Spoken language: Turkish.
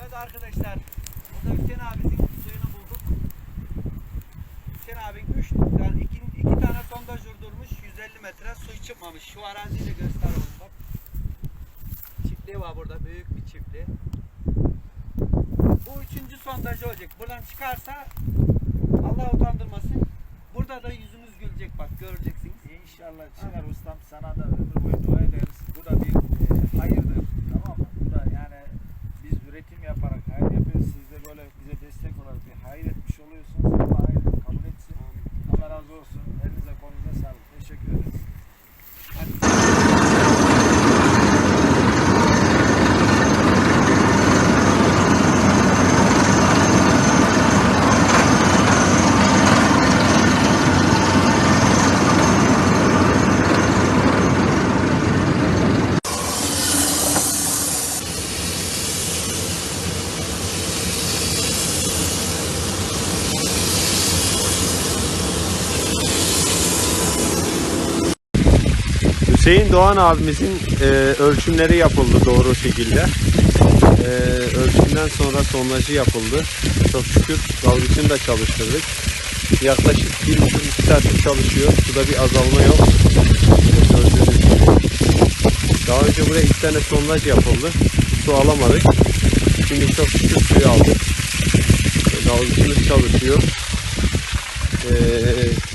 Evet arkadaşlar, burada Hüseyin abinin suyunu bulduk. Hüseyin abi 3 yani iki, iki tane sondaj vurdurmuş, 150 metre su çıkmamış. Şu araziyi de göster oğlum bak. Çiftliği var burada, büyük bir çiftliği. Bu üçüncü sondaj olacak. Buradan çıkarsa Allah utandırmasın. Burada da yüzünüz gülecek bak, göreceksiniz. İnşallah çıkar ustam sana da ömür boyu dua ederiz. Bu da bir e, hayırdır tamam mı? Bu da yani biz üretim yaparak hayır yapıyoruz. Siz de böyle bize destek olarak bir hayır etmiş oluyorsunuz. Allah hayır kabul etsin. Allah razı olsun. Elinize kolunuza sağlık. Teşekkür ederiz. Hüseyin Doğan abimizin e, ölçümleri yapıldı doğru şekilde. E, ölçümden sonra sondajı yapıldı. Çok şükür dalgıçını da çalıştırdık. Yaklaşık bir buçuk iki saattir çalışıyor. Suda bir azalma yok. Daha önce buraya iki tane sondaj yapıldı. Su alamadık. Şimdi çok şükür suyu aldık. E, Dalgıçımız çalışıyor. E, farkıyla.